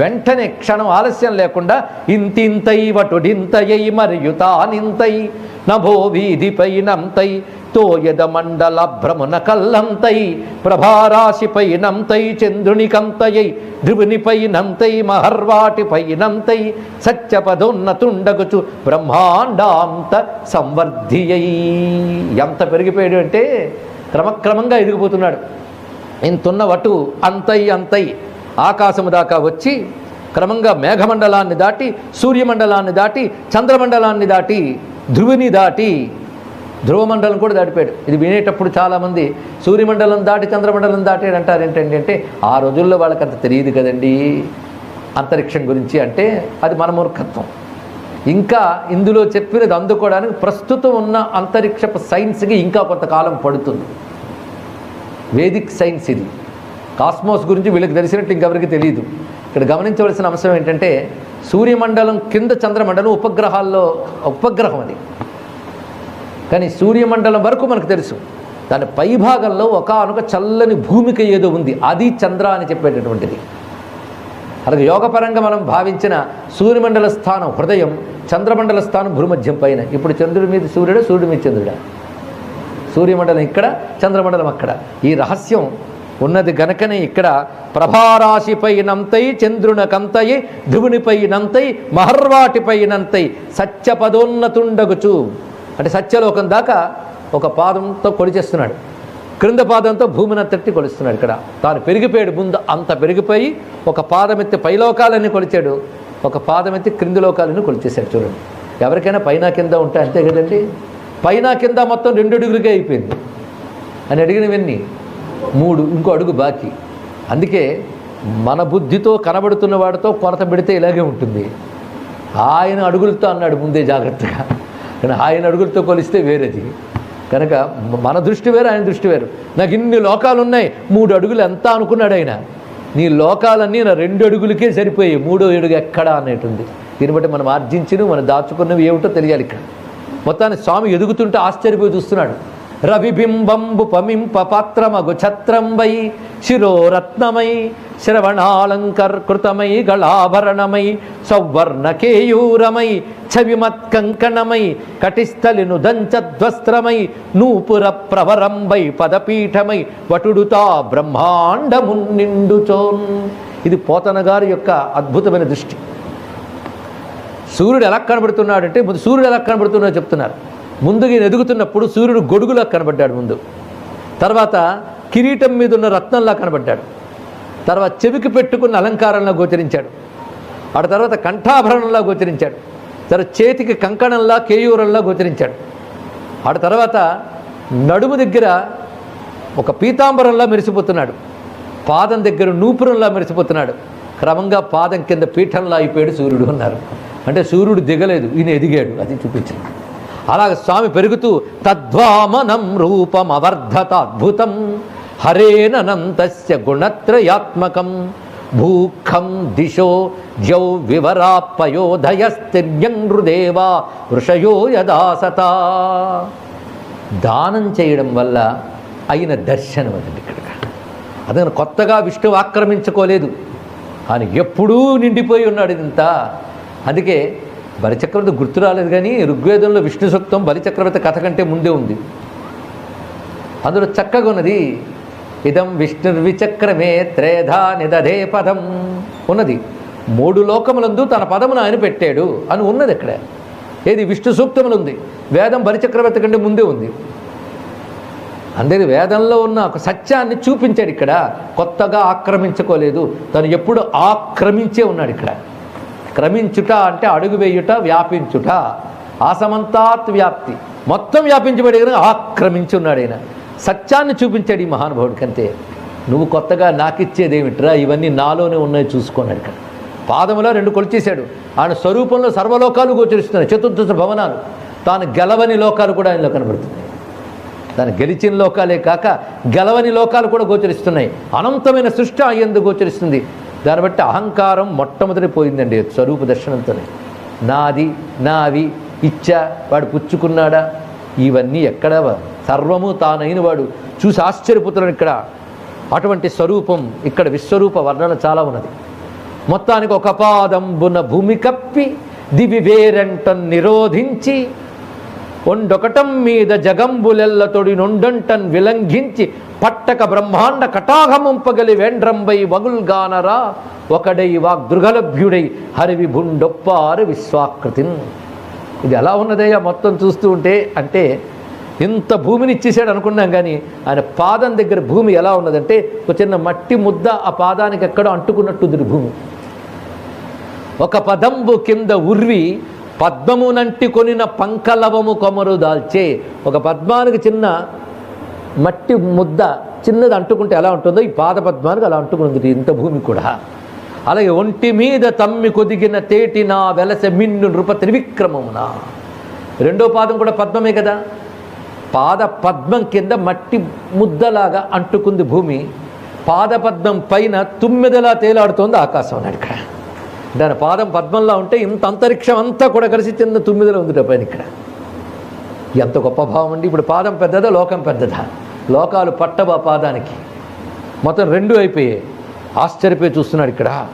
వెంటనే క్షణం ఆలస్యం లేకుండా ఇంతింతై వటుడింతయై మరియు తానింతై నభో వీధిపై నంతై తోయద మండల భ్రమున కల్లంతై ప్రభారాశిపై నంతై చంద్రునికంతయై ధ్రువునిపై నంతై మహర్వాటిపై నంతై సత్యపదోన్నతుండగుచు బ్రహ్మాండాంత సంవర్ధియై. ఎంత పెరిగిపోయాడు అంటే క్రమక్రమంగా ఎదిగిపోతున్నాడు. ఇంతున్న వటు అంతై అంతై ఆకాశము దాకా వచ్చి క్రమంగా మేఘమండలాన్ని దాటి సూర్యమండలాన్ని దాటి చంద్రమండలాన్ని దాటి ధ్రువుని దాటి ధ్రువమండలం కూడా దాటిపోయాడు. ఇది వినేటప్పుడు చాలామంది సూర్యమండలం దాటి చంద్రమండలం దాటాడు అంటారు. ఏంటండి అంటే ఆ రోజుల్లో వాళ్ళకి అంత తెలియదు కదండి. అంతరిక్షం గురించి అంటే అది మన మూర్ఖత్వం. ఇంకా ఇందులో చెప్పినది అందుకోవడానికి ప్రస్తుతం ఉన్న అంతరిక్షపు సైన్స్కి ఇంకా కొంతకాలం పడుతుంది. వేదిక్ సైన్స్ ఇది. కాస్మోస్ గురించి వీళ్ళకి తెలిసినట్టు ఇంకెవరికి తెలియదు. ఇక్కడ గమనించవలసిన అంశం ఏంటంటే సూర్యమండలం కింద చంద్రమండలం ఉపగ్రహాల్లో ఉపగ్రహం అది. కానీ సూర్యమండలం వరకు మనకు తెలుసు. దాని పైభాగంలో ఒకనొక చల్లని భూమిక ఏదో ఉంది. అది చంద్ర అని చెప్పేటటువంటిది. అలాగే యోగపరంగా మనం భావించిన సూర్యమండల స్థానం హృదయం చంద్రమండల స్థానం భూమధ్యం పైన. ఇప్పుడు చంద్రుడి మీద సూర్యుడు సూర్యుడి మీద చంద్రుడా? సూర్యమండలం ఇక్కడ చంద్రమండలం అక్కడ. ఈ రహస్యం ఉన్నది గనకనే ఇక్కడ ప్రభారాశిపై నంతై చంద్రునకంతయి ధువునిపై నంతై మహర్వాటిపై నంతై సత్యపదోన్నతుండగుచు. అంటే సత్యలోకం దాకా ఒక పాదంతో కొలిచేస్తున్నాడు. క్రింద పాదంతో భూమిని తట్టి కొలుస్తున్నాడు ఇక్కడ. తాను పెరిగిపోయాడు ముందు అంత పెరిగిపోయి ఒక పాదమెత్తి పైలోకాలని కొలిచాడు. ఒక పాదమెత్తి క్రింది లోకాలని కొలిచేశాడు చూడండి. ఎవరికైనా పైన కింద ఉంటే అంతే కదండి. పైన కింద మొత్తం రెండు అడుగులుగా అయిపోయింది. అని అడిగినవన్నీ మూడు ఇంకో అడుగు బాకీ. అందుకే మన బుద్ధితో కనబడుతున్న వాడితో కొరత పెడితే ఇలాగే ఉంటుంది. ఆయన అడుగులతో అన్నాడు ముందే జాగ్రత్తగా. కానీ ఆయన అడుగులతో కొలిస్తే వేరేది. కనుక మన దృష్టి వేరు ఆయన దృష్టి వేరు. నాకు ఇన్ని లోకాలు ఉన్నాయి మూడు అడుగులు ఎంత అనుకున్నాడు ఆయన? నీ లోకాలన్నీ నా రెండు అడుగులకే సరిపోయాయి మూడో అడుగు ఎక్కడా అనేటుంది. దీన్ని బట్టి మనం ఆర్జించినవి మనం దాచుకున్నవి ఏమిటో తెలియాలి ఇక్కడ. మొత్తాన్ని స్వామి ఎదుగుతుంటే ఆశ్చర్యపోయి చూస్తున్నాడు. రవిబింబంబు పమింప పాత్రమగు ఛత్రంబై శిరోరత్నమై శ్రవణాలంకర్కృతమై గళాభరణమై సౌవర్ణకేయూరమై ఛవిమత్కంకణమై కటిస్థలిను దంచద్వస్త్రమై నూపుర ప్రవరంబై పదపీఠమై వటుడుతా బ్రహ్మాండమున్నిండుచోన్ ఇది పోతన గారి యొక్క అద్భుతమైన దృష్టి. సూర్యుడు ఎలా కనబడుతున్నాడంటే ముందు సూర్యుడు ఎలా కనబడుతున్నాడో చెప్తున్నారు. ముందుగా ఎదుగుతున్నప్పుడు సూర్యుడు గొడుగులా కనబడ్డాడు ముందు. తర్వాత కిరీటం మీద ఉన్న రత్నంలా కనబడ్డాడు. తర్వాత చెవికి పెట్టుకున్న అలంకారంలా గోచరించాడు. ఆ తర్వాత కంఠాభరణంలా గోచరించాడు. తర్వాత చేతికి కంకణంలా కేయూరంలా గోచరించాడు. ఆ తర్వాత నడుము దగ్గర ఒక పీతాంబరంలా మెరిసిపోతున్నాడు. పాదం దగ్గర నూపురంలా మెరిసిపోతున్నాడు. క్రమంగా పాదం కింద పీఠంలా అయిపోయాడు సూర్యుడు అన్నారు. అంటే సూర్యుడు దిగలేదు ఈయన ఎదిగాడు అది చూపించాడు అలాగ స్వామి పెరుగుతూ తద్వామనం రూపం అవర్ధత అద్భుతం హరేనంతస్య గుణత్రయాత్మకం భూఖం దిశో జౌ వివరాపయోధయస్తిర్యంగృదేవా వృషయో యదాసత. దానం చేయడం వల్ల అయిన దర్శనం అదండి ఇక్కడ. అతను కొత్తగా విష్ణువు ఆక్రమించుకోలేదు. ఆయన ఎప్పుడూ నిండిపోయి ఉన్నాడు ఇదంతా. అందుకే బలిచక్రవర్తి గుర్తు రాలేదు కానీ ఋగ్వేదంలో విష్ణు సూక్తం బలిచక్రవర్తి కథ కంటే ముందే ఉంది. అందులో చక్కగా ఉన్నది ఇదం విష్ణుర్విచక్రమే త్రేధా నిదధే పదం ఉన్నది. మూడు లోకములందు తన పదమును ఆయన పెట్టాడు అని ఉన్నది ఇక్కడ ఏది? విష్ణు సూక్తములు ఉంది వేదం బలిచక్రవర్తి కంటే ముందే ఉంది. అందరి వేదంలో ఉన్న ఒక సత్యాన్ని చూపించాడు ఇక్కడ. కొత్తగా ఆక్రమించుకోలేదు. తను ఎప్పుడు ఆక్రమించే ఉన్నాడు ఇక్కడ. క్రమించుట అంటే అడుగు వేయుట వ్యాపించుట. ఆసమంతాత్ వ్యాప్తి. మొత్తం వ్యాపించబడి ఆక్రమించి ఉన్నాడు ఆయన సత్యాన్ని చూపించాడు ఈ మహానుభావుడికి అంతే నువ్వు కొత్తగా నాకిచ్చేదేమిట్రా? ఇవన్నీ నాలోనే ఉన్నాయి చూసుకున్నాడు ఇక్కడ పాదములో రెండు కొలిచేశాడు. ఆయన స్వరూపంలో సర్వలోకాలు గోచరిస్తున్నాయి. చతుర్దశ భవనాలు. తాను గెలవని లోకాలు కూడా ఆయనలో కనబడుతున్నాయి. దాని గెలిచిన లోకాలే కాక గెలవని లోకాలు కూడా గోచరిస్తున్నాయి. అనంతమైన సృష్టి అయ్యేందు గోచరిస్తుంది. దాన్ని బట్టి అహంకారం మొట్టమొదటి పోయిందండి స్వరూప దర్శనంతోనే. నాది నావి ఇచ్చా వాడు పుచ్చుకున్నాడా? ఇవన్నీ ఎక్కడ సర్వము తానైన వాడు. చూసి ఆశ్చర్యపోతున్నాడు ఇక్కడ. అటువంటి స్వరూపం ఇక్కడ విశ్వరూప వర్ణన చాలా ఉన్నది. మొత్తానికి ఒక పాదంబున భూమి కప్పి దివి వేరంటన్ నిరోధించి ఒండొకటం మీద జగంబులెల్ల తొడి నుండంటన్ విలంఘించి పట్టక బ్రహ్మాండ కటాహముంపగలి వెండ్రంబై వగుల్గానరా ఒకడై వాగ్దృగలభ్యుడై హరివి భుండొప్పారు విశ్వాకృతిన్. ఇది ఎలా ఉన్నదయ్యా మొత్తం చూస్తూ ఉంటే? అంటే ఇంత భూమిని ఇచ్చేసాడు అనుకున్నాం కానీ ఆయన పాదం దగ్గర భూమి ఎలా ఉన్నదంటే ఒక చిన్న మట్టి ముద్ద ఆ పాదానికి ఎక్కడో అంటుకున్నట్టుంది భూమి. ఒక పదంబు కింద ఉర్వి పద్మమునంటి కొనిన పంకలవము కొమరు దాల్చే. ఒక పద్మానికి చిన్న మట్టి ముద్ద చిన్నది అంటుకుంటే ఎలా ఉంటుందో? ఈ పాద పద్మానికి అలా అంటుకుంది ఇంత భూమి కూడా. అలాగే ఒంటి మీద తమ్మి కొదిగిన తేటిన వెలస మిన్ను నృప త్రివిక్రమమున. రెండో పాదం కూడా పద్మమే కదా? పాద పద్మం కింద మట్టి ముద్దలాగా అంటుకుంది భూమి. పాదపద్మం పైన తుమ్మెదలా తేలాడుతోంది ఆకాశం అన్నాడు ఇక్కడ. దాని పాదం పద్మంలా ఉంటే ఇంత అంతరిక్షం అంతా కూడా కలిసి చిన్న తుమ్మిదలో ఉంది పైన ఇక్కడ. ఎంత గొప్ప భావం అండి. ఇప్పుడు పాదం పెద్దదా లోకం పెద్దదా? లోకాలు పట్టబా పాదానికి? మొత్తం రెండు అయిపోయాయి. ఆశ్చర్యపోయి చూస్తున్నాడు ఇక్కడ.